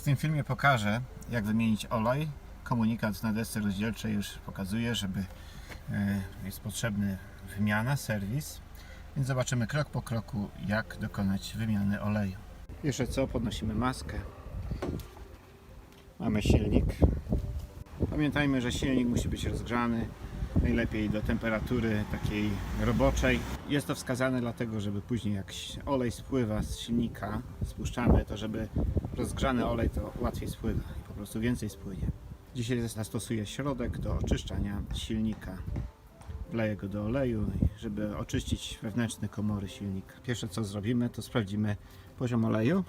W tym filmie pokażę, jak wymienić olej. Komunikat na desce rozdzielczej już pokazuje, żeby e, jest potrzebny wymiana, serwis. Więc zobaczymy krok po kroku, jak dokonać wymiany oleju. Jeszcze co, podnosimy maskę. Mamy silnik. Pamiętajmy, że silnik musi być rozgrzany. Najlepiej do temperatury takiej roboczej. Jest to wskazane dlatego, żeby później jak olej spływa z silnika, spuszczamy, to żeby rozgrzany olej to łatwiej spływa i po prostu więcej spłynie. Dzisiaj zastosuję środek do oczyszczania silnika. Wleję go do oleju, żeby oczyścić wewnętrzne komory silnika. Pierwsze co zrobimy, to sprawdzimy poziom oleju.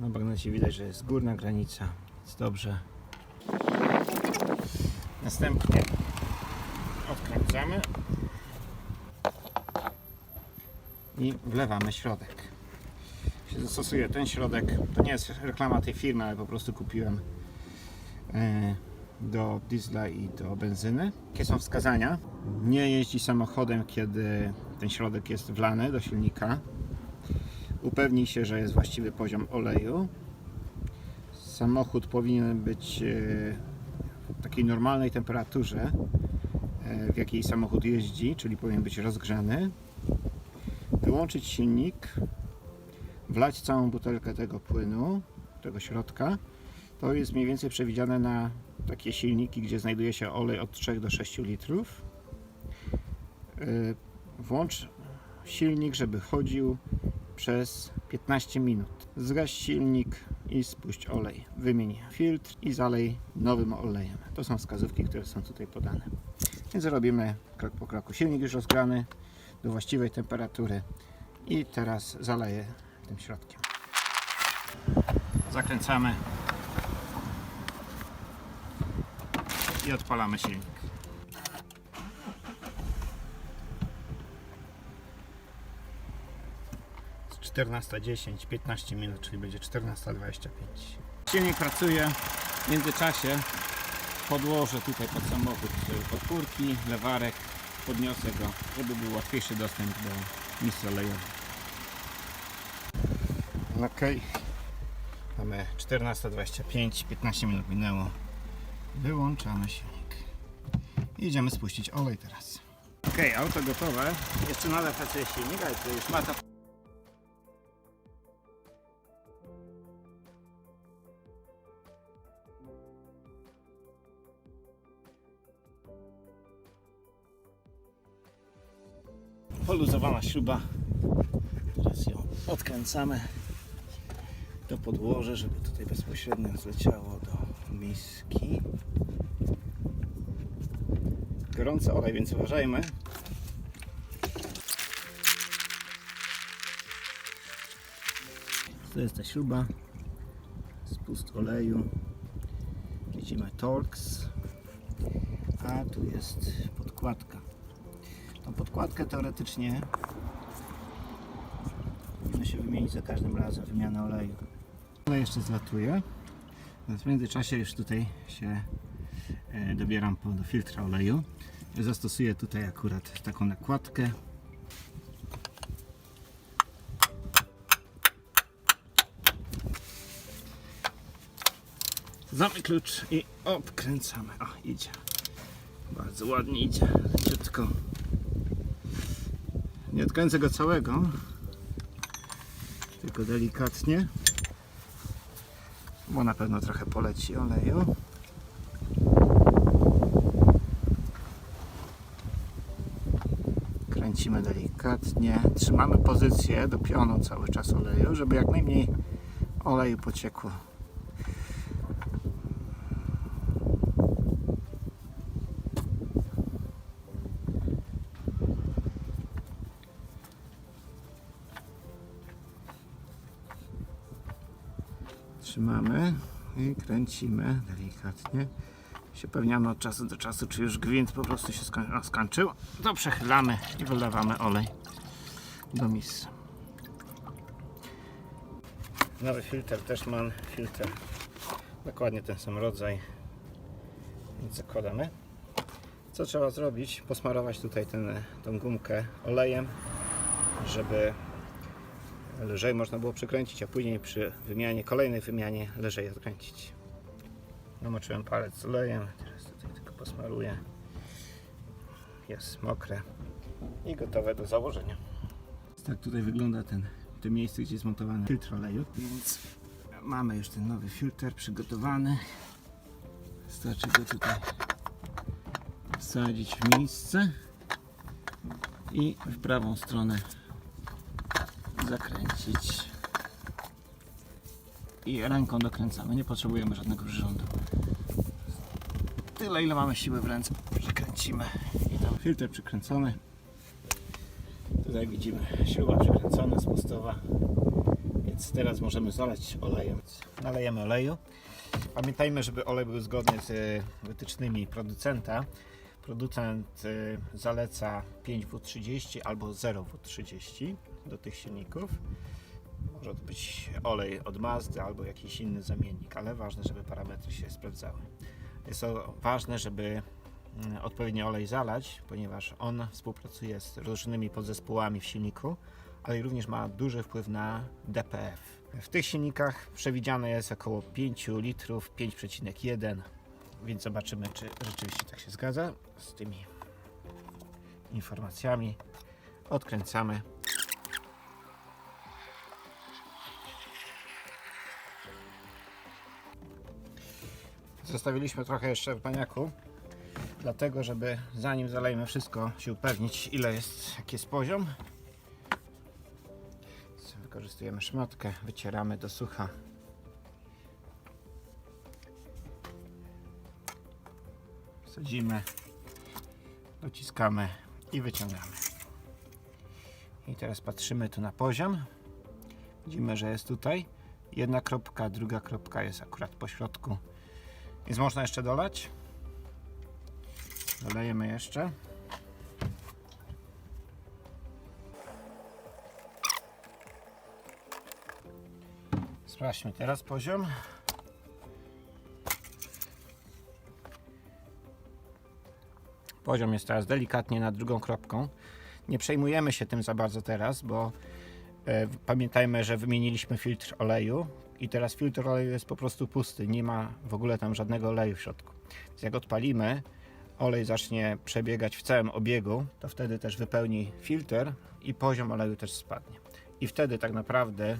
Na bagnecie widać, że jest górna granica, jest dobrze. Następnie odkręcamy i wlewamy środek. Się zastosuje ten środek, to nie jest reklama tej firmy, ale po prostu kupiłem e, do diesla i do benzyny. Jakie są wskazania? Nie jeździ samochodem, kiedy ten środek jest wlany do silnika. Upewnij się, że jest właściwy poziom oleju. Samochód powinien być e, w takiej normalnej temperaturze, e, w jakiej samochód jeździ, czyli powinien być rozgrzany. Wyłączyć silnik, wlać całą butelkę tego płynu, tego środka. To jest mniej więcej przewidziane na takie silniki, gdzie znajduje się olej od 3 do 6 litrów. E, Włącz silnik, żeby chodził przez 15 minut. Zgaś silnik i spuść olej. Wymień filtr i zalej nowym olejem. To są wskazówki, które są tutaj podane. Więc robimy krok po kroku. Silnik już rozgrany do właściwej temperatury i teraz zaleję tym środkiem. Zakręcamy i odpalamy silnik. 14.10, 15 minut, czyli będzie 14.25. Silnik pracuje. W międzyczasie podłożę tutaj pod samochód podpórki, lewarek, podniosę go, żeby był łatwiejszy dostęp do misy olejowej. Ok, mamy 14.25, 15 minut minęło. Wyłączamy silnik. I idziemy spuścić olej teraz. Ok, auto gotowe. Jeszcze nadal pracuje silnik, ale to już mata poluzowana śruba. Teraz ją odkręcamy do podłoże, żeby tutaj bezpośrednio zleciało do miski. Gorący olej, więc uważajmy. To jest ta śruba. Spust oleju. Widzimy Torx. A tu jest podkładka. Tą podkładkę teoretycznie powinno się wymienić za każdym razem wymiana oleju. Ale jeszcze zlatuje. Więc w międzyczasie już tutaj się e, dobieram do filtra oleju. Zastosuję tutaj akurat taką nakładkę. Zamy klucz i odkręcamy. O, idzie. Bardzo ładnie idzie. Leciutko. Nie odkręcę go całego, tylko delikatnie, bo na pewno trochę poleci oleju. Kręcimy delikatnie, trzymamy pozycję do pionu cały czas oleju, żeby jak najmniej oleju pociekło. Trzymamy i kręcimy delikatnie. Się pewniamy od czasu do czasu, czy już gwint po prostu się skoń- skończył. To przechylamy i wylewamy olej do misy. Nowy filtr też mam. Filtr dokładnie ten sam rodzaj. Więc zakładamy. Co trzeba zrobić? Posmarować tutaj ten, tą gumkę olejem, żeby lżej można było przykręcić, a później przy wymianie, kolejnej wymianie lżej odkręcić. Namoczyłem palec z olejem, teraz tutaj tylko posmaruję. Jest mokre i gotowe do założenia. Tak tutaj wygląda ten, to miejsce, gdzie jest montowany filtr oleju, więc mamy już ten nowy filtr przygotowany. Wystarczy go tutaj wsadzić w miejsce i w prawą stronę zakręcić. I ręką dokręcamy, nie potrzebujemy żadnego przyrządu. Tyle ile mamy siły w ręce, przykręcimy. I tam filtr przykręcony. Tutaj widzimy śruba przykręcona z mostowa. Więc teraz możemy zalać olejem. Nalejemy oleju. Pamiętajmy, żeby olej był zgodny z e, wytycznymi producenta. Producent e, zaleca 5W30 albo 0W30 do tych silników. Może to być olej od Mazdy albo jakiś inny zamiennik, ale ważne, żeby parametry się sprawdzały. Jest to ważne, żeby mm, odpowiednio olej zalać, ponieważ on współpracuje z różnymi podzespołami w silniku, ale również ma duży wpływ na DPF. W tych silnikach przewidziane jest około 5 litrów, 5,1, więc zobaczymy, czy rzeczywiście tak się zgadza z tymi informacjami. Odkręcamy. Zostawiliśmy trochę jeszcze w baniaku, dlatego żeby zanim zalejemy wszystko, się upewnić ile jest, jaki jest poziom. Wykorzystujemy szmatkę, wycieramy do sucha. Wsadzimy, dociskamy i wyciągamy. I teraz patrzymy tu na poziom. Widzimy, że jest tutaj jedna kropka, druga kropka jest akurat po środku. Więc można jeszcze dolać. Dolejemy jeszcze. Sprawdźmy teraz poziom. Poziom jest teraz delikatnie nad drugą kropką. Nie przejmujemy się tym za bardzo teraz, bo e, pamiętajmy, że wymieniliśmy filtr oleju i teraz filtr oleju jest po prostu pusty. Nie ma w ogóle tam żadnego oleju w środku. Więc jak odpalimy, olej zacznie przebiegać w całym obiegu, to wtedy też wypełni filtr i poziom oleju też spadnie. I wtedy tak naprawdę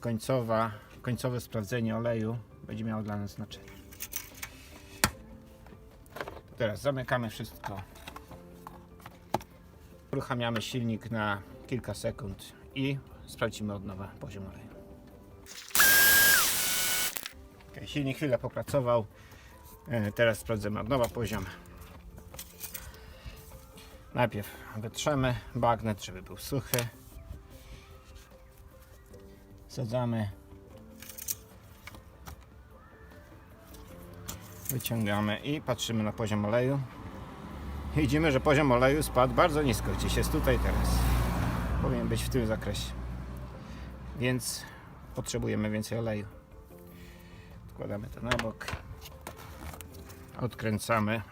końcowa, końcowe sprawdzenie oleju będzie miało dla nas znaczenie. Teraz zamykamy wszystko. Uruchamiamy silnik na kilka sekund i sprawdzimy od nowa poziom oleju. Ok, silnik chwilę popracował. E, Teraz sprawdzamy od nowa poziom. Najpierw wytrzemy bagnet, żeby był suchy. Sadzamy. Wyciągamy i patrzymy na poziom oleju. Widzimy, że poziom oleju spadł bardzo nisko, gdzieś jest tutaj teraz. Powinien być w tym zakresie. Więc potrzebujemy więcej oleju. Wkładamy to na bok. Odkręcamy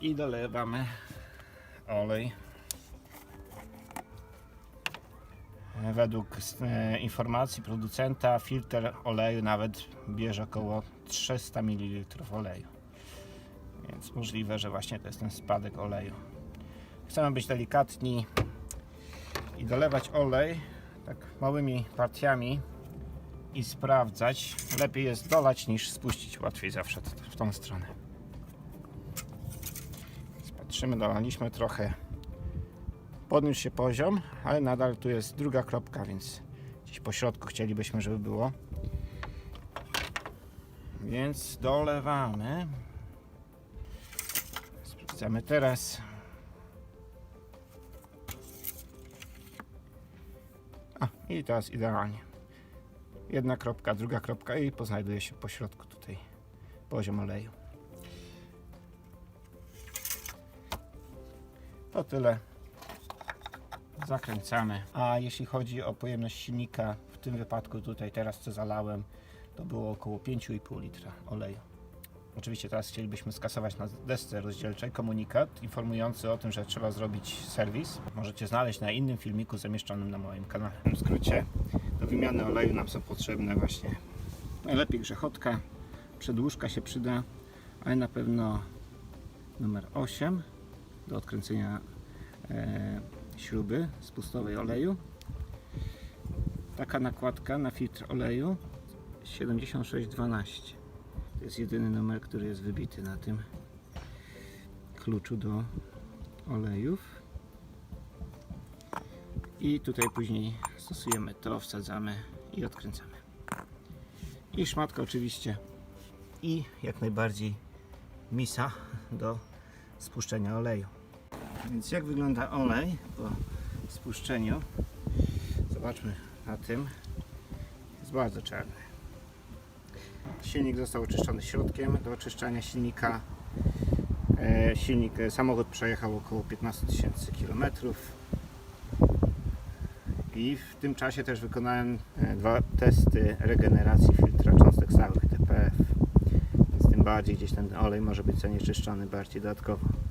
i dolewamy olej. Według e, informacji producenta filtr oleju nawet bierze około 300 ml oleju. Więc możliwe, że właśnie to jest ten spadek oleju. Chcemy być delikatni i dolewać olej tak małymi partiami i sprawdzać. Lepiej jest dolać niż spuścić. Łatwiej zawsze w tą stronę. Patrzymy, dolaliśmy trochę. Podniósł się poziom, ale nadal tu jest druga kropka, więc gdzieś po środku chcielibyśmy, żeby było. Więc dolewamy. Sprawdzamy teraz. A, i teraz idealnie. Jedna kropka, druga kropka i poznajduje się po środku tutaj poziom oleju. To tyle. Zakręcamy. A jeśli chodzi o pojemność silnika, w tym wypadku tutaj teraz co zalałem, to było około 5,5 litra oleju. Oczywiście teraz chcielibyśmy skasować na desce rozdzielczej komunikat informujący o tym, że trzeba zrobić serwis. Możecie znaleźć na innym filmiku zamieszczonym na moim kanale. W skrócie do wymiany oleju nam są potrzebne właśnie najlepiej grzechotka, przedłużka się przyda, ale na pewno numer 8 do odkręcenia e, śruby spustowej oleju. Taka nakładka na filtr oleju 7612. To jest jedyny numer, który jest wybity na tym kluczu do olejów. I tutaj później stosujemy to, wsadzamy i odkręcamy. I szmatka oczywiście. I jak najbardziej misa do spuszczenia oleju. Więc jak wygląda olej po spuszczeniu? Zobaczmy na tym. Jest bardzo czarny. Silnik został oczyszczony środkiem do oczyszczania silnika. E, silnik, e, samochód przejechał około 15 tysięcy kilometrów. I w tym czasie też wykonałem e, dwa testy regeneracji filtra cząstek stałych TPF. Więc tym bardziej gdzieś ten olej może być zanieczyszczony bardziej dodatkowo.